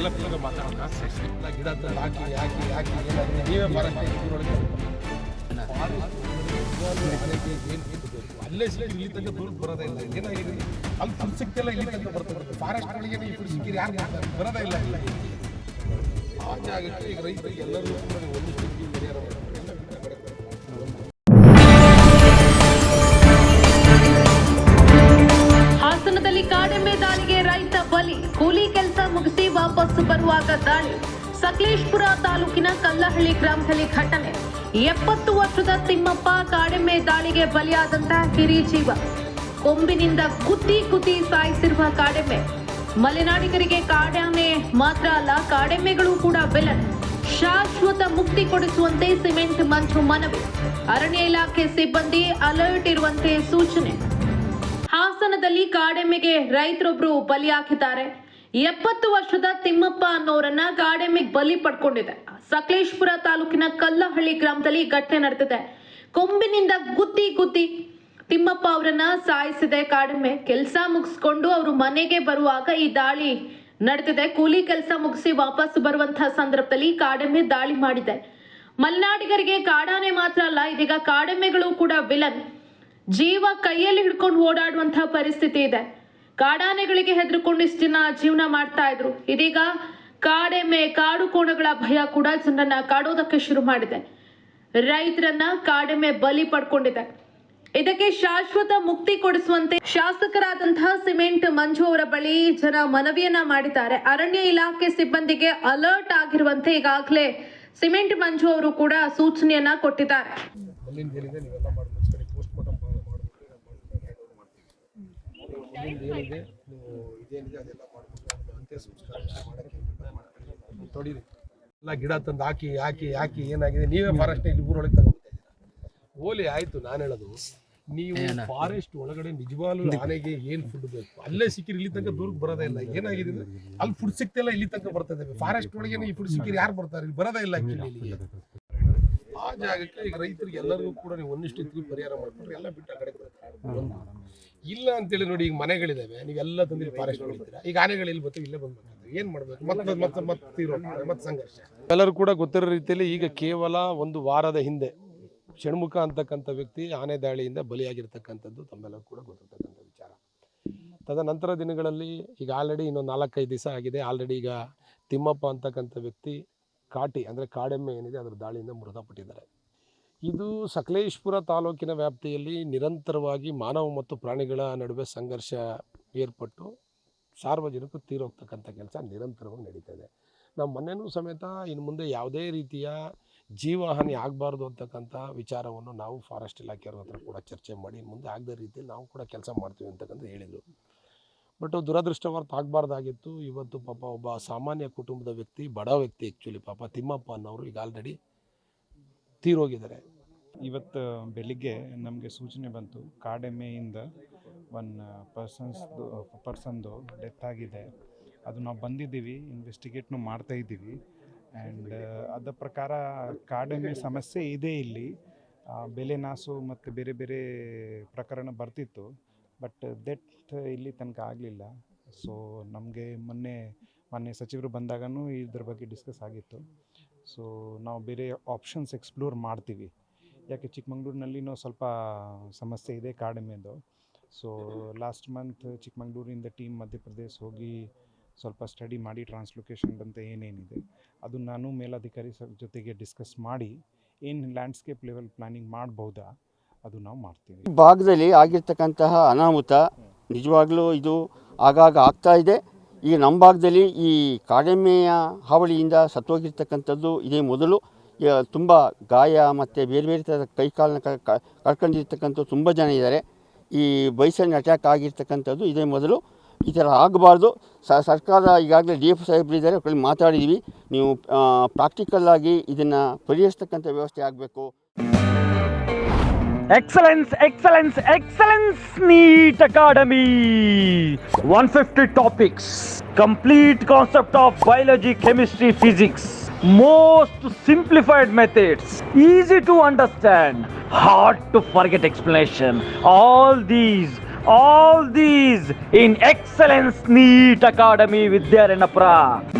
ಎಲ್ಲ ಪಿಲ್ಲರ್ ಮಾತಾಡೋಣ. ಗಿಡ ಹಾಕಿ ಹಾಕಿ ಹಾಕಿ ಏನಾಗಿದೆ ನೀವೇ ಫಾರೆಸ್ಟ್ ಊರೊಳಗೆ ಅಲ್ಲೇ ಸಿಕ್ಕಿ ಇಲ್ಲಿ ತನಕ ದೂರ ಬರೋದೇ ಇಲ್ಲ. ಏನಾಗಿದೆ ಅಲ್ಲಿ ಫುಡ್ ಸಿಕ್ತಿಲ್ಲ ಇಲ್ಲಿ ತನಕ ಬರ್ತದೆ ಫಾರೆಸ್ಟ್ ಒಳಗೆ ಈ ಫುಡ್ ಸಿಕ್ಕಿರಿ ಯಾರು ಮಾಡ್ತಾರೆ ಬರೋದೇ ಇಲ್ಲ. ಇಲ್ಲ ಆ ಜಾಗಕ್ಕೆ ರೈತರಿಗೆ ಎಲ್ಲರೂ ಒಂದು ಪರಿಹಾರ ಮಾಡ್ತಾರೆ ಕಾಡೆಮ್ಮೆ ದಾಳಿಗೆ ರೈತ ಬಲಿ. ಕೂಲಿ ಕೆಲಸ ಮುಗಿಸಿ ವಾಪಸ್ ಬರುವಾಗ ದಾಳಿ. ಸಕಲೇಶ್ಪುರ ತಾಲೂಕಿನ ಕಲ್ಲಹಳ್ಳಿ ಗ್ರಾಮದಲ್ಲಿ ಘಟನೆ. ಎಪ್ಪತ್ತು ವರ್ಷದ ತಿಮ್ಮಪ್ಪ ಕಾಡೆಮ್ಮೆ ದಾಳಿಗೆ ಬಲಿಯಾದಂತಹ ಹಿರಿಜೀವ ಕೊಂಬಿನಿಂದ ಕುತ್ತಿ ಕುತ್ತಿ ಸಾಯಿಸಿರುವ ಕಾಡೆಮ್ಮೆ ಮಲೆನಾಡಿಗರಿಗೆ ಕಾಡೆಮ್ಮೆ ಮಾತ್ರ ಅಲ್ಲ, ಕಾಡೆಮ್ಮೆಗಳು ಕೂಡ ಬೆಲನ್ ಶಾಶ್ವತ ಮುಕ್ತಿ ಕೊಡಿಸುವಂತೆ ಸಿಮೆಂಟ್ ಮಂಜು ಮನವಿ. ಅರಣ್ಯ ಇಲಾಖೆ ಸಿಬ್ಬಂದಿ ಅಲರ್ಟ್ ಇರುವಂತೆ ಸೂಚನೆ. ಹಾಸನದಲ್ಲಿ ಕಾಡೆಮ್ಮೆಗೆ ರೈತರೊಬ್ರು ಬಲಿಯಾಗಿದ್ದಾರೆ ಎಪ್ಪತ್ತು ವರ್ಷದ ತಿಮ್ಮಪ್ಪ ಅನ್ನೋರನ್ನ ಕಾಡೆಮ್ಮೆಗೆ ಬಲಿ ಪಡ್ಕೊಂಡಿದೆ. ಸಕಲೇಶ್ಪುರ ತಾಲೂಕಿನ ಕಲ್ಲಹಳ್ಳಿ ಗ್ರಾಮದಲ್ಲಿ ಘಟನೆ ನಡೆದಿದೆ. ಕೊಂಬಿನಿಂದ ಗುದ್ದಿ ಗುದ್ದಿ ತಿಮ್ಮಪ್ಪ ಅವರನ್ನ ಸಾಯಿಸಿದೆ ಕಾಡೆಮ್ಮೆ. ಕೆಲಸ ಮುಗಿಸ್ಕೊಂಡು ಅವರು ಮನೆಗೆ ಬರುವಾಗ ಈ ದಾಳಿ ನಡೆದಿದೆ. ಕೂಲಿ ಕೆಲಸ ಮುಗಿಸಿ ವಾಪಸ್ ಬರುವಂತಹ ಸಂದರ್ಭದಲ್ಲಿ ಕಾಡೆಮ್ಮೆ ದಾಳಿ ಮಾಡಿದೆ. ಮಲೆನಾಡಿಗರಿಗೆ ಕಾಡಾನೆ ಮಾತ್ರ ಅಲ್ಲ, ಇದೀಗ ಕಾಡೆಮ್ಮೆಗಳು ಕೂಡ ವಿಲನ್. ಜೀವ ಕೈಯಲ್ಲಿ ಹಿಡ್ಕೊಂಡು ಓಡಾಡುವಂತಹ ಪರಿಸ್ಥಿತಿ ಇದೆ. ಕಾಡಾನೆಗಳಿಗೆ ಹೆದರ್ಕೊಂಡು ಇಷ್ಟು ಜನ ಜೀವನ ಮಾಡ್ತಾ ಇದ್ರು. ಇದೀಗ ಕಾಡೆಮ್ಮೆ ಕಾಡು ಕೋಣಗಳ ಭಯ ಕೂಡ ಜನರನ್ನ ಕಾಡೋದಕ್ಕೆ ಶುರು ಮಾಡಿದೆ. ರೈತರನ್ನ ಕಾಡೆಮ್ಮೆ ಬಲಿ ಪಡ್ಕೊಂಡಿದೆ. ಇದಕ್ಕೆ ಶಾಶ್ವತ ಮುಕ್ತಿ ಕೊಡಿಸುವಂತೆ ಶಾಸಕರಾದಂತಹ ಸಿಮೆಂಟ್ ಮಂಜು ಅವರ ಬಳಿ ಜನ ಮನವಿಯನ್ನ ಮಾಡಿದ್ದಾರೆ. ಅರಣ್ಯ ಇಲಾಖೆ ಸಿಬ್ಬಂದಿಗೆ ಅಲರ್ಟ್ ಆಗಿರುವಂತೆ ಈಗಾಗಲೇ ಸಿಮೆಂಟ್ ಮಂಜು ಅವರು ಕೂಡ ಸೂಚನೆಯನ್ನ ಕೊಟ್ಟಿದ್ದಾರೆ ಅಲ್ಲಿಂದ ಏನಿದೆ ನೀವೆಲ್ಲ ಮಾಡಿ ಮುಗಿಸ್ಕೊಂಡು ಪೋಸ್ಟ್ ಮಾರ್ಟಮ್ ಮಾಡಿಬಿಟ್ಟು ಏನಿದೆ? ನೀವು ಇದೇನಿದೆ ಅದೆಲ್ಲ ಮಾಡಿಬಿಟ್ಟು ಒಂದು ಅಂತ್ಯ ಸಂಸ್ಕಾರ ಮಾಡೋಕ್ಕೆ ತೊಡೀರಿ. ಎಲ್ಲ ಗಿಡ ತಂದು ಹಾಕಿ ಹಾಕಿ ಹಾಕಿ ಏನಾಗಿದೆ? ನೀವೇ ಫಾರೆಸ್ಟ್ ಇಲ್ಲಿ ಊರೊಳಗೆ ತಗೊಂಡ್ಬಿಟ್ಟಿದ್ದೀರಾ ಓಲಿ ಆಯ್ತು ನಾನು ಹೇಳೋದು. ನೀವು ಫಾರೆಸ್ಟ್ ಒಳಗಡೆ ನಿಜವಾಗ್ಲೂ ಆನೆಗೆ ಏನು ಫುಡ್ ಬೇಕು? ಅಲ್ಲೇ ಸಿಕ್ಕಿರಿ ಇಲ್ಲಿ ತನಕ ದೂರಕ್ಕೆ ಬರೋದೇ ಇಲ್ಲ. ಏನಾಗಿದೆ ಅಂದ್ರೆ ಅಲ್ಲಿ ಫುಡ್ ಸಿಕ್ತಿಲ್ಲ ಇಲ್ಲಿ ತನಕ ಬರ್ತದೆ ಫಾರೆಸ್ಟ್ ಒಳಗೆ ಈ ಫುಡ್ ಸಿಕ್ಕಿರಿ ಯಾರು ಬರ್ತಾರೆ? ಇಲ್ಲಿ ಬರೋದೇ ಇಲ್ಲ ಇಲ್ಲಿಗೆ ಆ ಜಾಗಕ್ಕೆ ಈಗ ರೈತರಿಗೆ ಎಲ್ಲರಿಗೂ ಕೂಡ ನೀವು ಒಂದಿಷ್ಟು ಪರಿಹಾರ ಮಾಡ್ಕೊಂಡ್ರೆ ಎಲ್ಲ ಬಿಟ್ಟು ಆ ಕಡೆ ಬರ್ತಾರೆ. ಇಲ್ಲ ಅಂತೇಳಿ ನೋಡಿ ಈಗ ಮನೆಗಳಿದಾವೆ. ನೀವೆಲ್ಲ ತಂದಿರಿ ಫಾರೆಸ್ಟ್ ಹೊಡಿತೀರಾ ಈಗ ಆನೆಗಳು ಇಲ್ಲಿ ಬರ್ತೀವಿ ಇಲ್ಲೇ ಬಂದ್ಬಿಡ್ತಾರೆ ಏನ್ ಮಾಡ್ಬೇಕು? ಮತ್ತೆ ಮತ್ತೆ ಮತ್ತೆ ಮತ್ತೆ ಸಂಘರ್ಷ. ಎಲ್ಲರೂ ಕೂಡ ಗೊತ್ತಿರೋ ರೀತಿಯಲ್ಲಿ ಈಗ ಕೇವಲ ಒಂದು ವಾರದ ಹಿಂದೆ ಷಣ್ಮುಖ ಅಂತಕ್ಕಂಥ ವ್ಯಕ್ತಿ ಆನೆ ದಾಳಿಯಿಂದ ಬಲಿಯಾಗಿರ್ತಕ್ಕಂಥದ್ದು ತಮ್ಮೆಲ್ಲರೂ ಕೂಡ ಗೊತ್ತಿರ್ತಕ್ಕಂಥ ವಿಚಾರ. ತದನಂತರ ದಿನಗಳಲ್ಲಿ ಈಗ ಆಲ್ರೆಡಿ ಇನ್ನೊಂದು ನಾಲ್ಕೈದು ದಿವಸ ಆಗಿದೆ. ಆಲ್ರೆಡಿ ಈಗ ತಿಮ್ಮಪ್ಪ ಅಂತಕ್ಕಂಥ ವ್ಯಕ್ತಿ ಕಾಟಿ, ಅಂದರೆ ಕಾಡೆಮ್ಮೆ ಏನಿದೆ, ಅದರ ದಾಳಿಯಿಂದ ಮೃತಪಟ್ಟಿದ್ದಾರೆ. ಇದು ಸಕಲೇಶ್ಪುರ ತಾಲೂಕಿನ ವ್ಯಾಪ್ತಿಯಲ್ಲಿ ನಿರಂತರವಾಗಿ ಮಾನವ ಮತ್ತು ಪ್ರಾಣಿಗಳ ನಡುವೆ ಸಂಘರ್ಷ ಏರ್ಪಟ್ಟು ಸಾರ್ವಜನಿಕರು ತೀರೋಗ್ತಕ್ಕಂಥ ಕೆಲಸ ನಿರಂತರವಾಗಿ ನಡೀತಾ ಇದೆ. ನಾವು ಮೊನ್ನೆನೂ ಸಮೇತ ಇನ್ನು ಮುಂದೆ ಯಾವುದೇ ರೀತಿಯ ಜೀವಹಾನಿ ಆಗಬಾರ್ದು ಅಂತಕ್ಕಂಥ ವಿಚಾರವನ್ನು ನಾವು ಫಾರೆಸ್ಟ್ ಇಲಾಖೆಯವ್ರ ಹತ್ರ ಕೂಡ ಚರ್ಚೆ ಮಾಡಿ, ಇನ್ನು ಮುಂದೆ ಆಗದ ರೀತಿಯಲ್ಲಿ ನಾವು ಕೂಡ ಕೆಲಸ ಮಾಡ್ತೀವಿ ಅಂತಕ್ಕಂಥ ಹೇಳಿದರು. ಬಟ್ ದುರದೃಷ್ಟವಾರ್ಥ ಆಗಬಾರ್ದಾಗಿತ್ತು. ಇವತ್ತು ಪಾಪ ಒಬ್ಬ ಸಾಮಾನ್ಯ ಕುಟುಂಬದ ವ್ಯಕ್ತಿ, ಬಡ ವ್ಯಕ್ತಿ ಆ್ಯಕ್ಚುಲಿ ಪಾಪ ತಿಮ್ಮಪ್ಪ ಅನ್ನೋರು ಈಗ ಆಲ್ರೆಡಿ ತೀರೋಗಿದ್ದಾರೆ. ಇವತ್ತು ಬೆಳಿಗ್ಗೆ ನಮಗೆ ಸೂಚನೆ ಬಂತು, ಕಾಡೆಮ್ಮೆಯಿಂದ ಒನ್ ಪರ್ಸನ್ಸ್ದು ಪರ್ಸನ್ದು ಡೆತ್ ಆಗಿದೆ. ಅದು ನಾವು ಬಂದಿದ್ದೀವಿ, ಇನ್ವೆಸ್ಟಿಗೇಟ್ನು ಮಾಡ್ತಾ ಇದ್ದೀವಿ. ಆ್ಯಂಡ್ ಅದರ ಪ್ರಕಾರ ಕಾಡೆಮ್ಮೆ ಸಮಸ್ಯೆ ಇದೆ ಇಲ್ಲಿ. ಬೆಲೆ ನಾಸು ಮತ್ತು ಬೇರೆ ಬೇರೆ ಪ್ರಕರಣ ಬರ್ತಿತ್ತು. ಬಟ್ ಡೆತ್ ಇಲ್ಲಿ ತನಕ ಆಗಲಿಲ್ಲ. ಸೊ, ನಮಗೆ ಮೊನ್ನೆ ಮೊನ್ನೆ ಸಚಿವರು ಬಂದಾಗನೂ ಇದ್ರ ಬಗ್ಗೆ ಡಿಸ್ಕಸ್ ಆಗಿತ್ತು. ಸೊ ನಾವು ಬೇರೆ ಆಪ್ಷನ್ಸ್ ಎಕ್ಸ್ಪ್ಲೋರ್ ಮಾಡ್ತೀವಿ. ಯಾಕೆ ಚಿಕ್ಕಮಂಗ್ಳೂರಿನಲ್ಲಿನೂ ಸ್ವಲ್ಪ ಸಮಸ್ಯೆ ಇದೆ ಕಾಡಿಮೆದು ಸೊ ಲಾಸ್ಟ್ ಮಂತ್ ಚಿಕ್ಕಮಂಗ್ಳೂರಿಂದ ಟೀಮ್ ಮಧ್ಯಪ್ರದೇಶ ಹೋಗಿ ಸ್ವಲ್ಪ ಸ್ಟಡಿ ಮಾಡಿ ಟ್ರಾನ್ಸ್ಲೊಕೇಶನ್ ಅಂತ ಏನೇನಿದೆ, ಅದು ನಾನು ಮೇಲಾಧಿಕಾರಿ ಸರ್ ಜೊತೆಗೆ ಡಿಸ್ಕಸ್ ಮಾಡಿ, ಏನು ಲ್ಯಾಂಡ್ಸ್ಕೇಪ್ ಲೆವೆಲ್ ಪ್ಲಾನಿಂಗ್ ಮಾಡ್ಬೋದಾ ಅದು ನಾವು ಮಾಡ್ತೀವಿ. ಭಾಗದಲ್ಲಿ ಆಗಿರ್ತಕ್ಕಂತಹ ಅನಾಹುತ ನಿಜವಾಗ್ಲೂ ಇದು ಆಗಾಗ ಆಗ್ತಾ ಇದೆ. ಈಗ ನಮ್ಮ ಭಾಗದಲ್ಲಿ ಈ ಕಾಡೆಮ್ಮೆಯ ಹಾವಳಿಯಿಂದ ಸತ್ತೋಗಿರ್ತಕ್ಕಂಥದ್ದು ಇದೇ ಮೊದಲು. ತುಂಬ ಗಾಯ ಮತ್ತು ಬೇರೆ ಬೇರೆ ಥರದ ಕೈಕಾಲನ್ನ ಕಳ್ಕೊಂಡಿರ್ತಕ್ಕಂಥ ತುಂಬ ಜನ ಇದ್ದಾರೆ. ಈ ಬೈಸನ್ ಅಟ್ಯಾಕ್ ಆಗಿರ್ತಕ್ಕಂಥದ್ದು ಇದೇ ಮೊದಲು. ಈ ಥರ ಆಗಬಾರ್ದು. ಸರ್ಕಾರ ಈಗಾಗಲೇ ಡಿ ಎಫ್ ಸಾಹೇಬ್ರು ಇದ್ದಾರೆ ಅವ್ರಲ್ಲಿ ಮಾತಾಡಿದ್ದೀವಿ ನೀವು ಪ್ರಾಕ್ಟಿಕಲ್ ಆಗಿ ಇದನ್ನು ಪರಿಹರಿಸ್ತಕ್ಕಂಥ ವ್ಯವಸ್ಥೆ ಆಗಬೇಕು. Excellence, excellence, excellence, NEET Academy. 150 topics. Complete concept of biology, chemistry, physics. Most simplified methods. Easy to understand. Hard to forget explanation. All these, all these in Excellence NEET Academy with Dharana Pra.